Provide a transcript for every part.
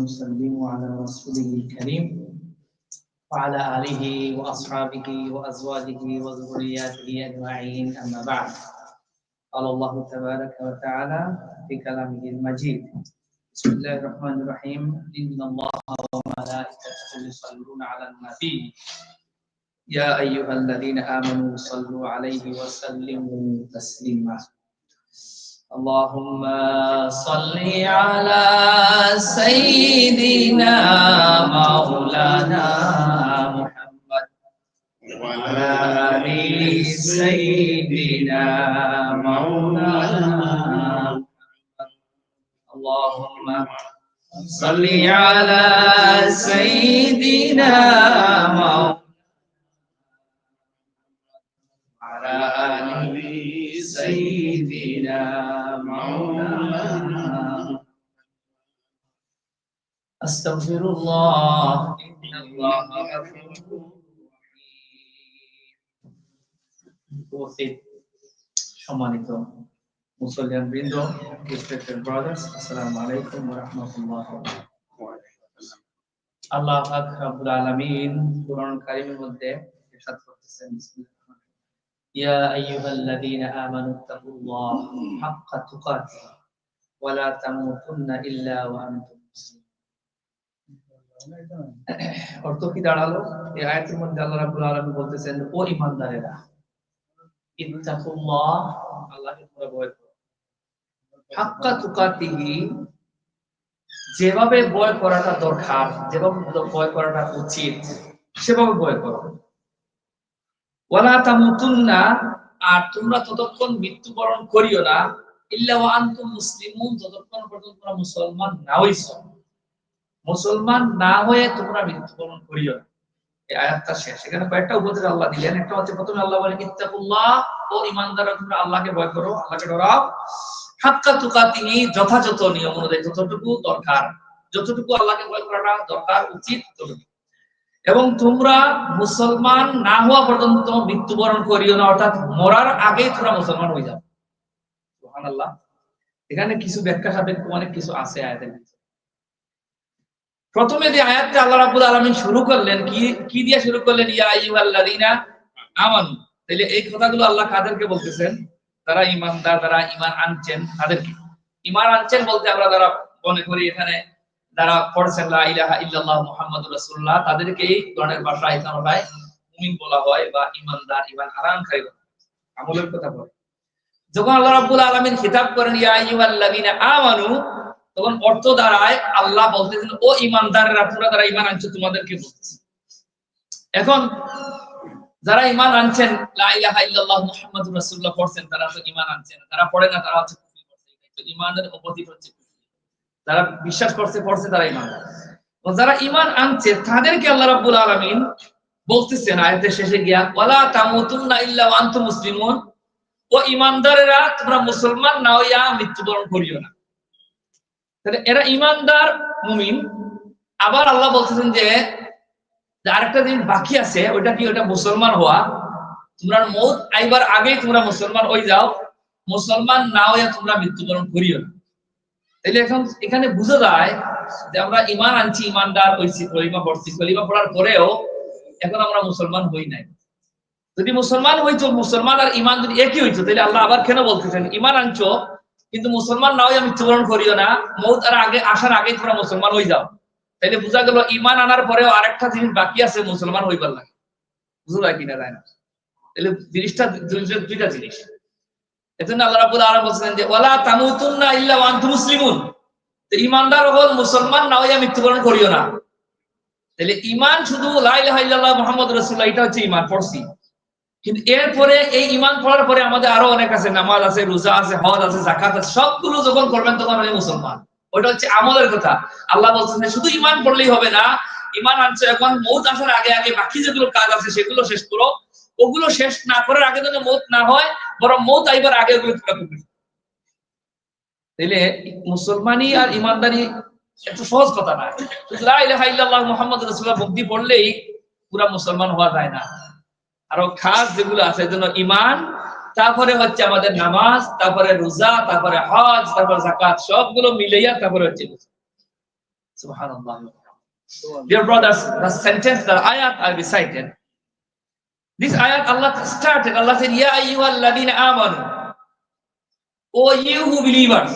وسلموا على رسوله الكريم وعلى آله وأصحابه وأزواجه وذرياته أجمعين أما بعد. قال الله تبارك وتعالى في كلامه المجيد. بسم الله الرحمن الرحيم. إن الله وملائكته يصلون على النبي. يا أيها الذين آمنوا صلوا عليه وسلموا تسليما. اللهم صل على سيدنا مولانا محمد وعلى آل سيدنا مولانا اللهم صل على سيدنا مولانا أستغفر الله إن الله غفور উপস্থিত সম্মানিত মুসলিয়ান বৃন্দ রেসপেক্টেড ব্রাদার্স আসসালামু আলাইকুম ওয়া রাহমাতুল্লাহ আল্লাহ পাক রব্বুল আলামিন কুরআন কারীমের মধ্যে ইরশাদ করতেছেন বিসমিল্লাহির ইয়া আইয়ুহাল্লাযীনা আমানু তাকুল্লাহ হাক্কা তুকাতিহি ওয়া লা তামুতুন্না ইল্লা ওয়া আনতুম অর্থ কি দাঁড়াল? এই আয়াতের মধ্যে আল্লাহ রাব্বুল আলামিন বলতেছেন, ও ঈমানদারেরা, ইত্তাকুল্লাহ আল্লাহকে ভয় করো। হাক্কা তুকাতিহি, যেভাবে ভয় করাটা দরকার, যেভাবে ভয় করাটা উচিত, সেভাবে ভয় করো। ওয়ালা তামুতুন্না, আর তোমরা ততক্ষণ মৃত্যুবরণ করিও না। ইল্লা ওয়া আনতুম মুসলিমুন ততক্ষণ পর্যন্ত তোমরা মুসলমান না হইছো। মুসলমান না হয়ে তোমরা মৃত্যুবরণ করিও এই আয়াতটা শেষ। এখানে কয়েকটা উপদেশ আল্লাহ দিলেন। একটা হচ্ছে, প্রথমে আল্লাহ ইত্তাকুল্লাহ ও তোমরা আল্লাহকে ভয় করো, আল্লাহকে ডরাও। হাক্কা তুকাতিহি, যথাযথ নিয়ম অনুযায়ী যতটুকু দরকার, যতটুকু আল্লাহকে ভয় করাটা দরকার, উচিত এবং তোমরা মুসলমান না হওয়া পর্যন্ত মৃত্যুবরণ করিও না, অর্থাৎ মরার আগেই তোমরা মুসলমান হয়ে যাও। এখানে কিছু ব্যাখ্যা সাপেক্ষ অনেক কিছু আছে আয়াতের ভিতরে। প্রথমে যে আয়াতটা আল্লাহ রাব্বুল আলামিন শুরু করলেন, কি কি দিয়ে শুরু করলেন? ইয়া আইয়ুহাল্লাযীনা আমানু। তাহলে এই কথাগুলো আল্লাহ কাদেরকে বলতেছেন? তারা ঈমানদার যারা ঈমান আনছেন তাদেরকে। ঈমান আনছেন বলতে আমরা যারা মনে করি এখানে যারা পড়ছেন, লা ইলাহা ইল্লাল্লাহ মুহাম্মাদুর রাসূলুল্লাহ, তাদেরকে এই ধরনের ভাষা এখানে হয় মুমিন বলা হয় বা ঈমানদার, ঈমান আনয়নকারী আমলের কথা বলে। যখন আল্লাহ রাব্বুল আলামিন খিতাব করেন, ইয়া আইয়ুহাল্লাযীনা আমানু তখন অর্থ দ্বারায় আল্লাহ বলতেছেন, ও ইমানদারেরা, তোমরা যারা ইমান আনছো, তোমাদেরকে বলতেছে। এখন যারা ইমান আনছেন মুহাম্মাদুর রাসূলুল্লাহ পড়ছেন, তারা তো ইমান আনছেন যারা পড়ে না, তারা হচ্ছে ইমানের অপোজিট হচ্ছে যারা বিশ্বাস করছে, পড়ছে, তারা ইমান যারা ইমান আনছে, তাদেরকে আল্লাহ রাব্বুল আলামিন বলতেছেন, আয়াতের শেষে গিয়া, ওয়ালা তামুতুন্না ইল্লা ওয়া আনতুম মুসলিমুন। ও ইমানদারেরা তোমরা মুসলমান না হইয়া মৃত্যুবরণ করিও না। তাহলে এরা ইমানদার মুমিন। আবার আল্লাহ বলতেছেন যে আরেকটা দিন বাকি আছে, ওইটা কি? ওটা মুসলমান হওয়া। তোমরা মৌত আইবার আগেই তোমরা মুসলমান হয়ে যাও। মুসলমান না হইয়া তোমরা মৃত্যুবরণ করিও না। তাহলে এখন এখানে বুঝা যায় যে আমরা ইমান আনছি, ইমানদার হইছি কলিমা পড়ছি। কলিমা পড়ার পরেও এখন আমরা মুসলমান হই নাই। যদি মুসলমান হইতো, মুসলমান আর ইমান যদি একই হইতো তাহলে আল্লাহ আবার কেন বলতেছেন, ইমান আনছো? কিন্তু মুসলমান না হইয়া মৃত্যুবরণ করিও না। মৌত আর আগে আসার আগেই তোমরা মুসলমান হয়ে যাও। তাইলে বোঝা গেল ইমান আনার পরেও আরেকটা জিনিস বাকি আছে মুসলমান হইবার লাগে। বুঝা যায় কিনা যায় না। তাহলে জিনিসটা দুইটা জিনিস। এজন্য আল্লাহ রাব্বুল আলামিন বলছেন যে, ওয়ালা তামুতুন্না ইল্লা ওয়া আনতুম মুসলিমুন। ইমানদার হল, মুসলমান না হইয়া মৃত্যুবরণ করিও না। তাহলে ইমান শুধু লা ইলাহা ইল্লাল্লাহ মুহাম্মাদুর রাসূলুল্লাহ, এটা হচ্ছে ইমান পড়ছি কিন্তু এরপরে এই ইমান পড়ার পরে আমাদের আরও অনেক আছে, নামাজ আছে, রোজা আছে, হজ আছে জাকাত আছে, সবগুলো যখন করবেন তখন আমি মুসলমান। ওটা হচ্ছে আমলের কথা। আল্লাহ বলছেন শুধু ইমান পড়লেই হবে না ইমান আনছে এখন, মৌত আসার আগে আগে বাকি যেগুলো কাজ আছে সেগুলো শেষ করো। ওগুলো শেষ না করার আগে যেন মৌত না হয়, বরং মৌত আইবার আগে ওগুলো পুরা করবে। তাইলে মুসলমানি আর ইমানদারি একটু সহজ কথা না। মুহাম্মাদুর রাসূলুল্লাহ মুক্তি পড়লেই পুরা মুসলমান হওয়া যায় না। আরও খাস যেগুলো আছে জন্য ইমান তারপরে হচ্ছে আমাদের নামাজ তারপরে রোজা তারপরে হজ তারপরে জাকাত সবগুলো মিলাইয়া তারপরে হচ্ছে. Dear brothers, the sentence, the ayat I recited. This ayat Allah started. Allah said, Ya ayyuhal ladina amanu. O you who believers.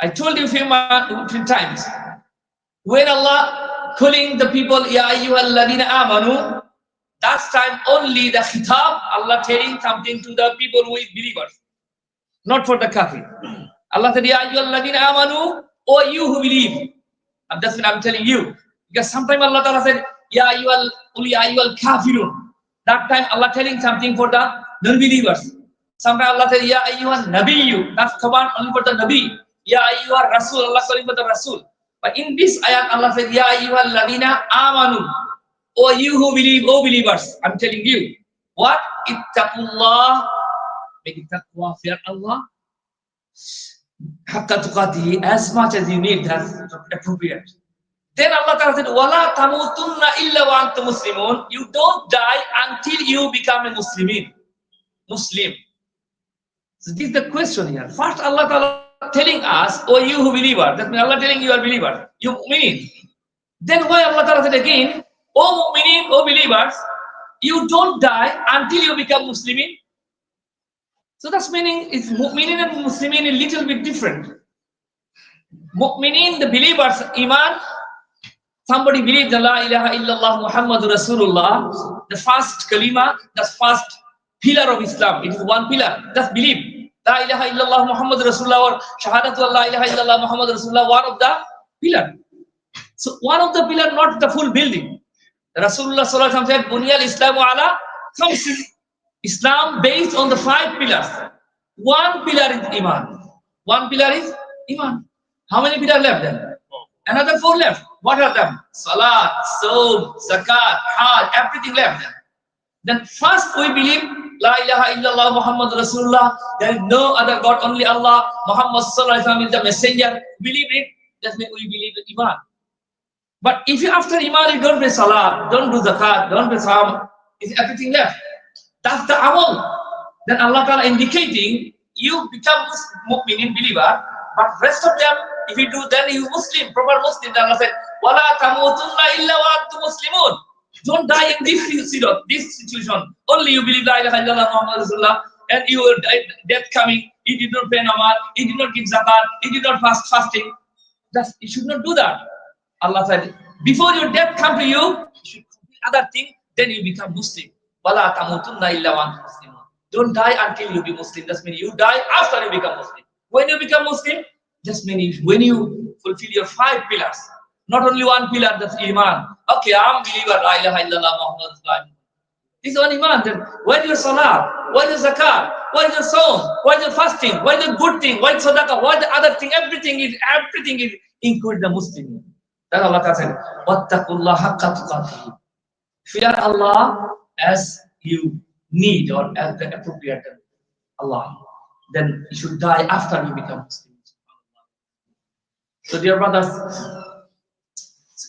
I told you a few, few times. When Allah calling the people, Ya ayyuhal ladina amanu, that's time only the khitab, Allah telling something to the people who is believers, not for the kafir. Allah said, Ya amanu, O you who believe. And that's what I'm telling you. Because sometimes Allah Ta'ala said, Ya ayyuhal, uli ayyuhal kafirun. That time Allah telling something for the non-believers. Sometimes Allah said, Ya ayyuhal nabiyyu. That's command only for the nabi. Ya ayyuhal rasul. Allah calling for the rasul. But in this ayat, Allah said, Ya ayyuhal ladina amanu. O you who believe, O believers, I'm telling you. What? Ittaqullah. Make taqwa, fear Allah. As much as you need, that's appropriate. Then Allah Ta'ala said, Wala tamutunna illa wa antum muslimun. You don't die until you become a Muslimin. Muslim. So this is the question here. First Allah Ta'ala telling us, oh you who believer, that means Allah telling you are believer, you mean. Then why Allah Ta'ala said again, oh mu'minin, oh believers, you don't die until you become Muslimin. So that's meaning is mu'minin and muslimin a little bit different. Mu'minin, the believers, iman, somebody believes La ilaha illallah Muhammadur Rasulullah, the first kalima, the first pillar of Islam. It is one pillar. Just believe. La ilaha illallah Muhammadur Rasulullah or Shahadatu La ilaha illallah Muhammadur Rasulullah, one of the pillar. So one of the pillar, not the full building. রাসুল্লাহ সাল্লাম said "The ইসলাম আলা খামসিন ইসলাম based on the five pillars. One pillar is iman. One pillar is iman. How many pillars left then? another four left what are them salat sawm zakat hajj everything left then then first we believe La ilaha illallah Muhammad Rasulullah. There is no other God, only Allah. Muhammad Sallallahu Alaihi Wasallam is the messenger. Believe it. That's why we believe in Iman. But if you after Iman you don't pay Salah, don't do Zakat, don't pay Saum, is everything left. That's the amal. Then Allah Ta'ala indicating you become mu'minin believer, but rest of them, if you do, then you Muslim, proper Muslim. Then Allah said, Wala tamutunna illa wa muslimun. Don't die in this situation, this situation. Only you believe La ilaha illallah Muhammad Rasulullah, and you will die, death coming. He did not pay namaz, he did not give zakat, he did not fast fasting. That's, you should not do that. Allah said, before your death come to you, you should complete other thing, then you become Muslim. Illa wa. Don't die until you be Muslim. That's mean you die after you become Muslim. When you become Muslim, just mean when you fulfill your five pillars. Not only one pillar, that's Iman. Okay, I'm believer, La ilaha illallah Muhammad. This is one Iman. Then where is your Salah? Where is your Zakat? Where is your Saum? Where is your fasting? Where is the good thing? Where is Sadaqah? Where the other thing? Everything is, everything is include the Muslim. Then Allah said, اللَّهَ حَقَّ تُقَاتِهِ Fear Allah as you need or as the appropriate Allah. Then you should die after you become Muslim. So, dear brothers,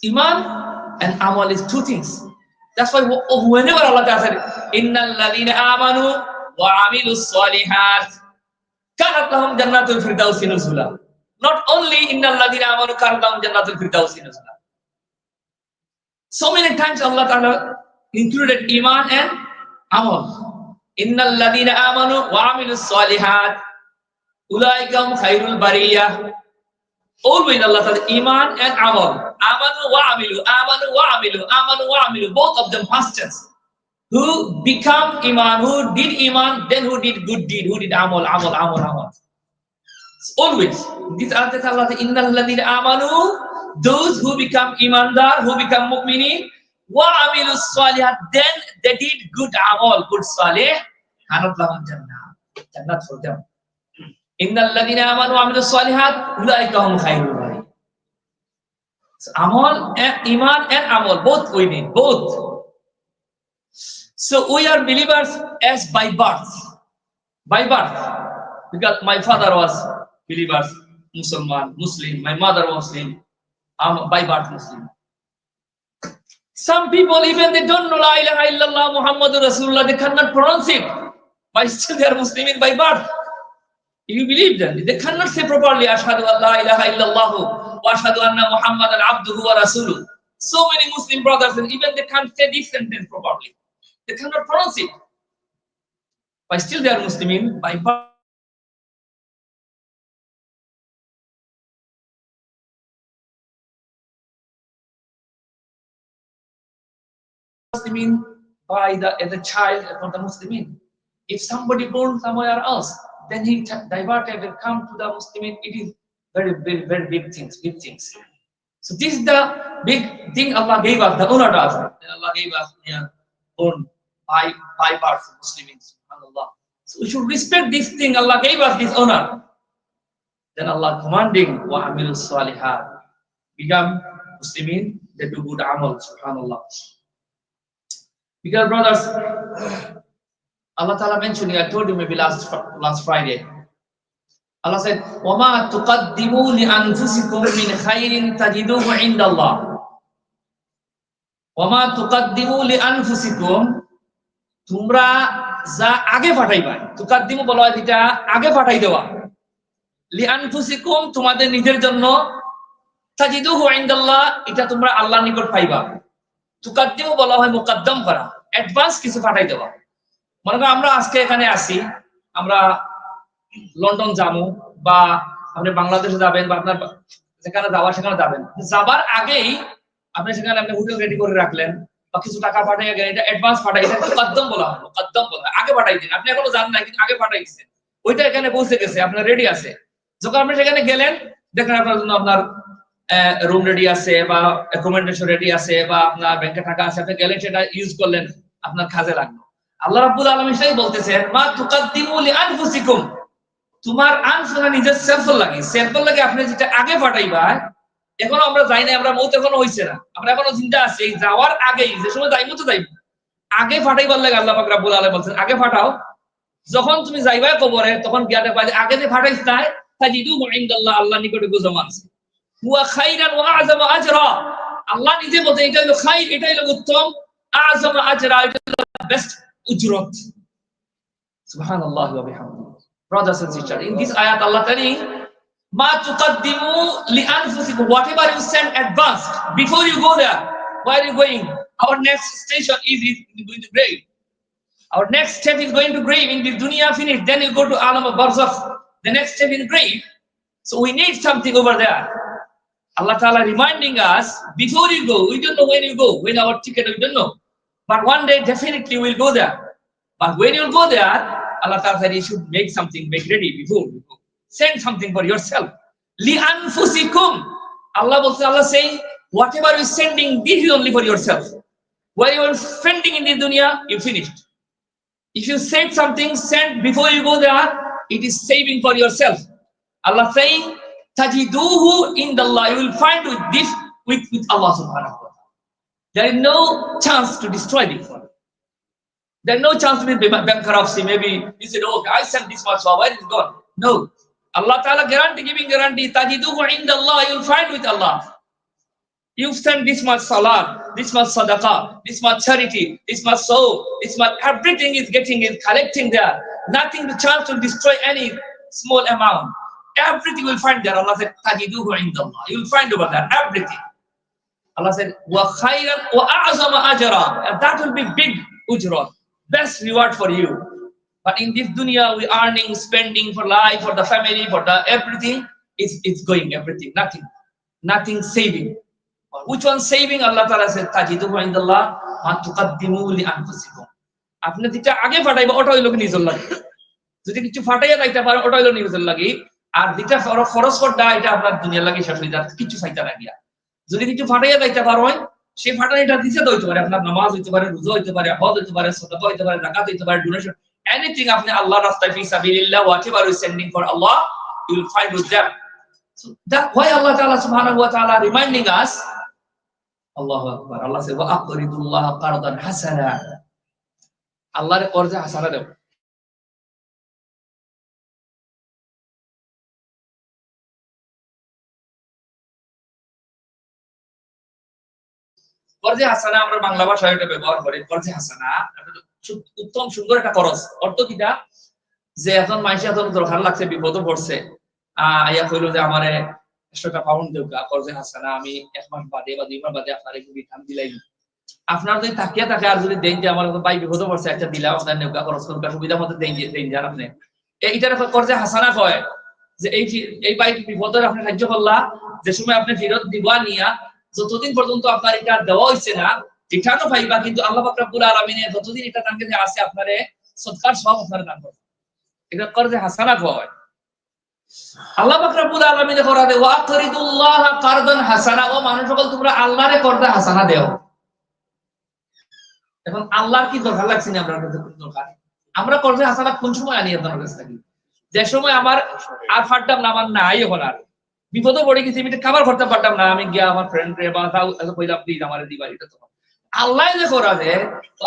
Iman and Amal is two things. That's why wh- whenever Allah said, Innal ladina amanu wa amilu salihat kanat lahum jannatul firdausi nuzula. Not only innal ladina amanu kanat lahum jannatul firdausi. So many times Allah Ta'ala included Iman and Amal. Innal ladina amanu wa amilu salihat ulaikam khairul bariyah. Always Allah Ta'ala Iman and Amal. Amanu wa amilu, amanu wa amilu, amanu wa amilu. Both of them pastors. Who become Iman, who did Iman, then who did good deed, who did Amal, Amal, Amal, Amal. Always. This ayat says Allah says, Innal ladina amanu, those who become imandar, who become mu'minin, wa amilu salihat, then they did good amal, good salih, hanat lahum jannah. Jannat for them. Innal ladina amanu wa amilu salihat, ulaika hum khairul. So amal and iman and amal, both we need, both. So we are believers as by birth. By birth. Because my father was believers, Muslim, Muslim, my mother was Muslim. I'm by birth Muslim. Some people, even they don't know La ilaha illallah Muhammadur Rasulullah, they cannot pronounce it. But still they are Muslim by birth. If you believe them, they cannot say properly, Ashhadu an la ilaha illallah wa ashhadu anna Muhammadan abduhu wa rasuluh. So many Muslim brothers, and even they can't say this sentence properly. They cannot pronounce it. But still they are Muslimin by Muslimin by the as a child for the Muslimin. If somebody born somewhere else, then he diverted and come to the Muslimin. It is very, very, very big things, big things. So this is the big thing Allah gave us, the honor to us. Allah gave us yeah, born by by birth Muslims. Subhanallah. So we should respect this thing. Allah gave us this honor. Then Allah commanding wa amil salihat. Become Muslimin, they do good amal. Subhanallah. Because brothers, Allah Ta'ala mentioned, I told you maybe last last Friday. Allah said, وَمَا تُقَدِّمُوا لِأَنفُسِكُم مِّنْ خَيْرٍ تَجِدُوهُ عِندَ اللَّهِ وَمَا تُقَدِّمُوا لِأَنفُسِكُم তোমরা যা আগে পাঠাইবা তুকাদ্দিমু বলা হয় যেটা আগে পাঠাই দেওয়া লিআনফুসিকুম তোমাদের নিজের জন্য তাজিদুহু ইনদাল্লাহ এটা তোমরা আল্লাহর নিকট পাইবা তুকাদ্দিমু বলা হয় মুকাদ্দম করা। অ্যাডভান্স কিছু পাঠাই দেওয়া। মনে করো আমরা আজকে এখানে আসি, আমরা লন্ডন যাব বা আপনি বাংলাদেশে যাবেন বা আপনার যেখানে যাওয়া সেখানে যাবেন। যাবার আগেই আপনি সেখানে আপনি হোটেল রেডি করে রাখলেন বা কিছু টাকা পাঠিয়ে গেলেন, এটা অ্যাডভান্স পাঠাই এটা মুকদ্দম বলা হয়, মুকদ্দম বলা আগে পাঠাই দিন আপনি এখনও জানেন না কিন্তু আগে পাঠাই দিচ্ছেন ওইটা এখানে পৌঁছে গেছে, আপনার রেডি আছে। যখন আপনি সেখানে গেলেন, দেখেন আপনার জন্য আপনার রুম রেডি আছে বা অ্যাকোমোডেশন রেডি আছে বা আপনার ব্যাংকে টাকা আছে, আপনি গেলেন সেটা ইউজ করলেন, আপনার কাজে লাগল। আল্লাহ রাব্বুল আলামিন সেটাই বলতেছেন, মা তুকাদ্দিমু লিআনফুসিকুম। তোমার আনফুসা নিজের সেলফল লাগে সেলফল লাগে আপনি যেটা আগে পাঠাইবা এখনও আমরা যাই না আমরা মৌত এখনও হইছে না। আমরা এখনও চিন্তা আছে, এই যাওয়ার আগেই, যে সময় যাইবো তো যাইবো। আগে ফাটাইবার লাগে আল্লাহ পাক রাব্বুল আলামিন বলছেন, আগে ফাটাও যখন তুমি যাইবা কবরে, তখন গিয়া দেখবা আগে যে ফাটাইছ তাই তাজিদু ইনদাল্লাহ আল্লাহ নিকটে গুজমান আছে হুয়া খাইরান ওয়া আযামা আজরা আল্লাহ নিজে বলতে এটা হলো খাইর এটা হলো উত্তম আযামা আজরা এটা হলো বেস্ট উজরত সুবহানাল্লাহ ওয়া বিহামদিহি brothers and sisters in this ayat Allah telling ma tuqaddimu li anfusikum whatever you send advanced before you go there where are you going our next station is, is going to grave our next step is going to grave in this dunya finish then you go to alam of barzakh the next step in grave so we need something over there Allah Ta'ala reminding us before you go we don't know when you go when our ticket we don't know but one day definitely we'll go there but when you go there Allah Ta'ala said you should make something, make ready before you go. Send something for yourself. Li anfusikum. Allah Allah saying, whatever you're sending, this is only for yourself. What you are spending in the dunya, you finished. If you send something, send before you go there, it is saving for yourself. Allah saying, tajiduhu in the law. You will find with this with, with Allah subhanahu wa ta'ala. There is no chance to destroy this one. There's no chance to be bankruptcy. Maybe you said, oh, I sent this much, so where is gone? No. Allah Ta'ala guarantee, giving guarantee, tajiduhu the law, you'll find with Allah. You've sent this much salat, this much sadaqah, this much charity, this much soul, this much, everything is getting, is collecting there. Nothing the chance to destroy any small amount. Everything will find there. Allah said, tajiduhu inda Allah. You'll find over there, everything. Allah said, wa khayran wa a'zama ajra. And that will be big ujrat best reward for you. But in this dunya, we earning, spending for life, for the family, for the everything. It's, it's going, everything, nothing. Nothing saving. But Which one saving? Allah Ta'ala said, Tajiduhu indallah, ma tuqaddimu li anfusikum. আপনি যেটা আগে ফাটাইবা ওটা হইল নিজের লাগে যদি কিছু ফাটাইয়া যাইতে পারে ওটা হইল নিজের লাগে আর যেটা খরচ করতে এটা আপনার দুনিয়ার লাগে শেষ হয়ে যাচ্ছে কিছু চাইতে লাগিয়া যদি কিছু ফাটাইয়া যাইতে পারো সেই ফাটানিটা দিতে হইতে পারে, আপনার নামাজ হইতে পারে, রোজা হইতে পারে, হজ হইতে পারে, সদকা হইতে পারে জাকাত হইতে পারে ডোনেশন এনিথিং আপনি আল্লাহর রাস্তায়, ফি সাবিলিল্লাহ whatever you sending for Allah you will find with them. So, that, why Allah Ta'ala subhanahu wa ta'ala reminding us? Allahu akbar Allah says wa aqridullah qardan hasana আল্লাহর কর্জে হাসানা দেব। কর্জে হাসানা আমরা বাংলা ভাষায় এটা ব্যবহার করি কর্জে হাসানা। উত্তম সুন্দর একটা খরচ অর্থ কিটা? যে এখন মাইসে এখন দরকার লাগছে, বিপদ পড়ছে। যে আমারে পাউন্ড করছে হাসানা, আমি এক মাস বাদে বা দুই মাস বাদে আপনার একটু রিটার্ন দিলাই। আপনার যদি তাকিয়া থাকে আর যদি দেন যে আমার ভাই বিপদ পড়ছে, একটা দিলাম আপনার নেউকা খরচ সুবিধা মতো দেন দেন যান আপনি। এইটার করছে হাসানা কয়, যে এই এই বাইক বিপদের আপনি সাহায্য করলা? যে সময় আপনি ফেরত দিবা নিয়া যতদিন পর্যন্ত আপনার এটা দেওয়া হয়েছে না রিটার্নও পাইবা কিন্তু আল্লাহ পাক রব্বুল আলামিনে যতদিন এটা কাছে আছে আপনারে সদকার সব আপনার দান করবে। এটা করে হাসানা কয় আল্লাহ পাক রব্বুল আলামিনে করা দে ওয়া করিদুল্লাহ কারদান হাসানা ও মানুষ সকল, তোমরা আল্লাহরে হাসানা দেও। এখন আল্লাহর কি দরকার লাগছে না আমরা দরকার। আমরা করদা হাসানা কোন সময় আনি আপনার থাকি? যে সময় আমার আর ফাটতাম না নাই বিপদে পড়ে গেছি, আমি খাবার করতে পারতাম না। আমি গিয়া আমার ফ্রেন্ড রে বা আমার দিবা আল্লাহ যে যে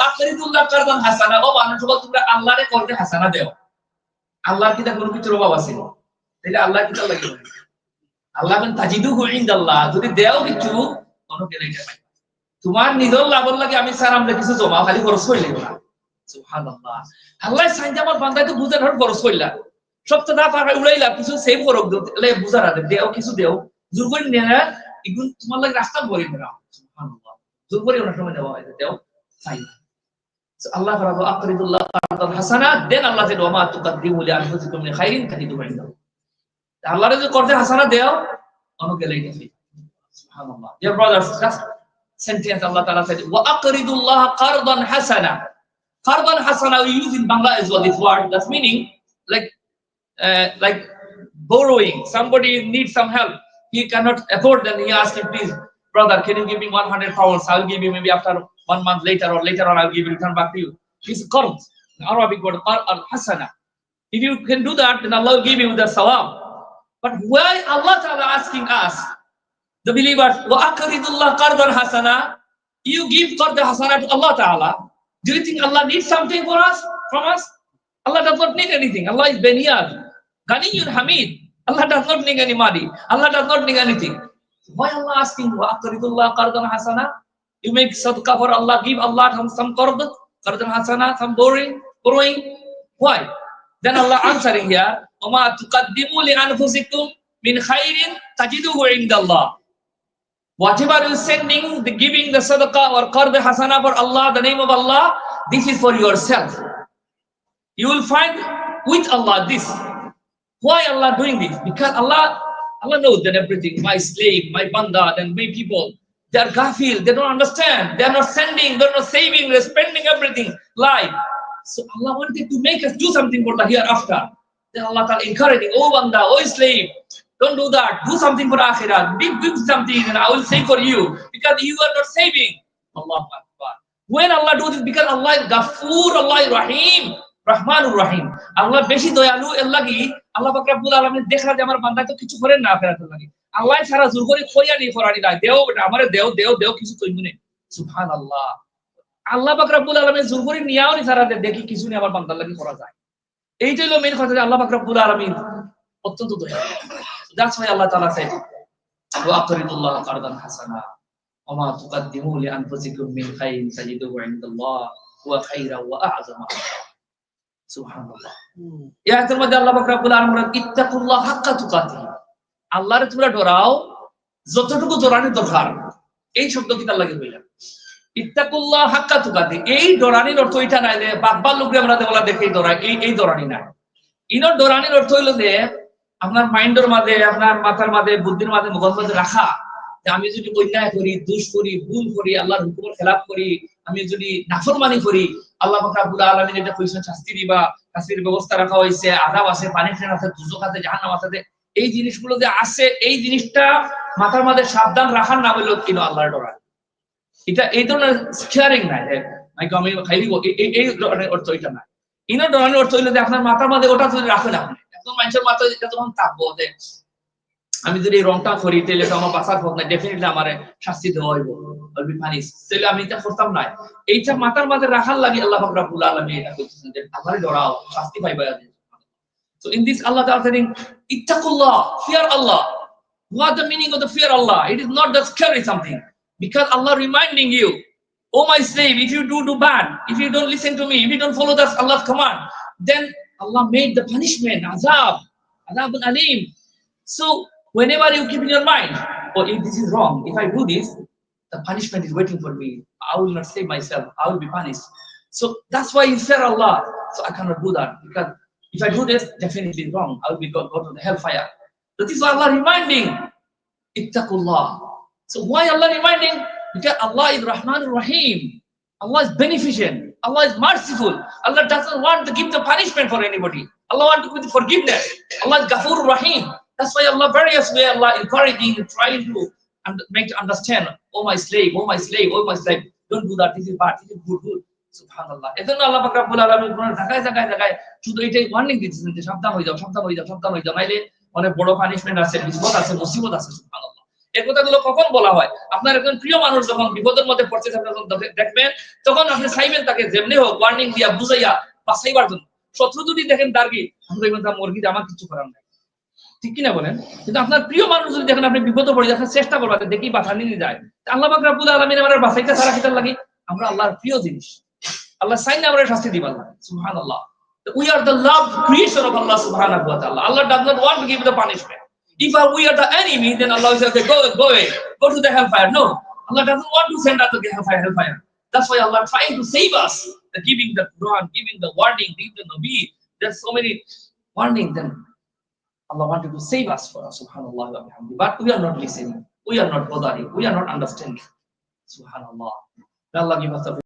আখরিদুল্লাহ কারদান হাসানা, ও মানুষ তোমরা করতে হাসানা দেও। কোনো কিছুর অভাব আছে? আল্লাহ কি তার লাগে আল্লাহ বেন তাজিদু ইনদাল্লাহ। যদি দেও কিছু, কোনো কেলে পাই তোমার নিজের লাগে আমি স্যার আমরা কিছু জমা খালি খরচ হইলে না সুবহানাল্লাহ। আল্লাহ সাইন আমার বান্দায় তো বুঝার হর খরচ হইলা সপ্তাহ দা পাকা উড়াইলা কিছু সেভ লে বুঝার আদে দেও কিছু দেও জোর করে নিয়ে না এগুন তোমার লাগে রাস্তা বলি না জোর করে অনেক সময় দেওয়া হয় দেও চাই So Allah faradu aqridullah qardan hasana then Allah said wama tuqaddimu li anfusikum min khairin tajidu indahu আল্লাহ যদি করতে হাসানা দেও অনুকে লেগে সুবহানাল্লাহ dear brothers just sentence Allah uh, like borrowing somebody needs some help. He cannot afford then he asks him please brother can you give me 100 pounds? I'll give you maybe after one month later or later on i'll give you return back to you. This is qard arabic word al hasana if you can do that then allah will give you the sawab. But why allah ta'ala asking us the believers wa aqridullah qardan hasana? You give qard hasana to allah ta'ala. Do you think allah needs something for us from us? Allah does not need anything. Allah is beniyad Ganiyun Hamid. Allah does not need any money. Allah does not need anything. Why Allah asking wa aqridullah qardan hasana? You make sadaqah for Allah, give Allah some, some qard, qardan hasana, some borrowing, borrowing. Why? Then Allah answering here, وَمَا تُقَدِّمُوا لِأَنفُسِكُمْ مِنْ خَيْرٍ تَجِدُهُ عِنْدَ اللَّهِ Whatever you sending, the giving the sadaqah or qard hasana for Allah, the name of Allah, this is for yourself. You will find with Allah this. Why Allah doing this? Because Allah, Allah knows that everything, my slave, my banda, and my people, they are gafil, they don't understand, they are not sending, they are not saving, they are spending everything, life. So Allah wanted to make us do something for the hereafter. Then Allah Ta'ala encouraging, oh banda, oh slave, don't do that, do something for akhirah, give something and I will save for you, because you are not saving. Allah Akbar. When Allah do this, because Allah is Ghafoor, Allah is Rahim, Rahman Rahim. Allah beshi doyalu, Allah ki আল্লাহ পাক রব্বুল আলামিন দেখরা যে আমার বান্দা তো কিছু করে না আখেরাতের লাগে আল্লাহ সারা জোর করে খইয়া নি ফরানি দা দেও বেটা, আমারে দেও দেও দেও, কিছু তৈমু নে। সুবহানাল্লাহ। আল্লাহ পাক রব্বুল আলামিন জোর করে নিয়াও নি সারা দেখি কিছু নেই আমার বান্দার লাগে করা যায়। এইটাই হলো মেন কথা যে আল্লাহ পাক রব্বুল আলামিন অত্যন্ত দয়ালু দ্যাটস ওয়াই আল্লাহ তালা সাইড ওয়া আকরিদুল্লাহ কারদান হাসানা ওমা তুকাদ্দিমু লি আনফুসিকুম মিন খাইরিন তাজিদুহু ইনদাল্লাহ হুয়া খাইরা ওয়া আ'যামা এই আয়াতের মধ্যে আল্লাহ পাক রব্বুল বলেন ইত্তাকুল্লাহ হাক্কা তুকাতিহি আল্লাহরে তোমরা ডরাও যতটুকু ডরানি দরকার। এই শব্দ কি তার লাগে ইত্তাকুল্লাহ হাক্কা তুকাতি এই ডরানির অর্থ এটা নাই যে বাব্বার লোকরে আমরা বলা দেখে ডরাই এই এই ডরানি নাই। ইনর ডরানির অর্থ হইল যে আপনার মাইন্ডের মাঝে আপনার মাথার মাঝে বুদ্ধির মাঝে মুখের মাঝে রাখা। যে আমি যদি অন্যায় করি দুষ করি ভুল করি আল্লাহর হুকুমের খেলাপ করি আমি যদি নাফরমানি করি আল্লাহ রব্বুল আলামিন এটা কইছেন শাস্তি দিবা, শাস্তির ব্যবস্থা রাখা হয়েছে, আযাব আছে, পানি ট্রেন আছে দুজক আছে, জাহান্নাম আছে, এই জিনিসগুলো যে আছে, এই জিনিসটা মাথার মাঝে সাবধান রাখার না হইল কিনো আল্লাহর ডরা এটা এই ধরনের স্টিয়ারিং নাই যে নাকি আমি খাইলি এই এই ধরনের অর্থ এটা না ইনো ধরনের অর্থ হইল যে আপনার মাথার মাঝে ওটা যদি রাখেন আপনি একদম মানুষের মাথায় এটা তখন থাকব যে আমি যদি রংটা করি তাহলে তো আমার বাঁচার পথ নাই ডেফিনেটলি আমার শাস্তি দেওয়া হইব বলবি পানিস তাহলে আমি এটা করতাম না এইটা মাথার মাঝে রাখার লাগে আল্লাহ পাক আলামিন এটা কইতেছেন যে আমারে ডরাও শাস্তি পাইবা So in this Allah Ta'ala saying, Ittaqullah, fear Allah. What the meaning of the fear Allah? It is not that scary something. Because Allah reminding you, oh my slave, if you do do bad, if you don't listen to me, if you don't follow that Allah's command, then Allah made the punishment, azab, azab al alim. So whenever you keep in your mind, oh, if this is wrong, if I do this, the punishment is waiting for me. I will not save myself. I will be punished. So that's why you fear Allah. So I cannot do that because if I do this, definitely wrong. I will be go, go to the hellfire. That is why Allah reminding, ittaqullah. So why Allah reminding? Because Allah is Rahman Rahim. Allah is beneficent. Allah is merciful. Allah doesn't want to give the punishment for anybody. Allah wants to give the forgiveness. Allah is Ghafur Rahim. That's why Allah various way Allah encouraging, trying to make to understand. Oh my slave, oh my slave, oh my slave. Don't do that. This is bad. This is good, good. সুবহানাল্লাহ এজন্য আল্লাহ পাক রব্বুল আলামিন কোরআন জায়গায় জায়গায় জায়গায় শুধু এটাই ওয়ার্নিং দিতেছেন যে সাবধান হয়ে যাও সাবধান হয়ে যাও সাবধান হয়ে যাও নাইলে অনেক বড় পানিশমেন্ট আছে বিপদ আছে মুসিবত আছে সুবহানাল্লাহ এই কথাগুলো কখন বলা হয় আপনার একজন প্রিয় মানুষ যখন বিপদের মধ্যে পড়ছে যখন দেখবেন তখন আপনি চাইবেন তাকে যেমনি হোক ওয়ার্নিং দিয়া বুঝাইয়া বাঁচাইবার জন্য শত্রু যদি দেখেন দার্গি আপনি দেখবেন মুরগি আমার কিছু করার নাই ঠিক কিনা বলেন কিন্তু আপনার প্রিয় মানুষ যদি দেখেন আপনি বিপদে পড়ে যাচ্ছেন চেষ্টা করবেন দেখি বাঁচা নিয়ে যায় আল্লাহ পাক রাব্বুল আলামিন আমার বাঁচাইতে সারা খেতার লাগি আমরা আল্লাহর প্রিয় জিনিস আল্লাহ সাইন আমরা শাস্তি দিব আল্লাহ সুবহানাল্লাহ we are the loved creation of Allah subhanahu wa ta'ala Allah does not want to give the punishment if uh, we are the enemy then Allah will say go go away go to the hellfire no Allah doesn't want to send us to the hellfire hellfire that's why Allah trying to save us the giving the Quran giving the warning giving the Nabi there's so many warning then Allah wanted to save us for us, subhanallah. But we are not listening. We are not bothering. We are not understanding. Subhanallah. May Allah give us the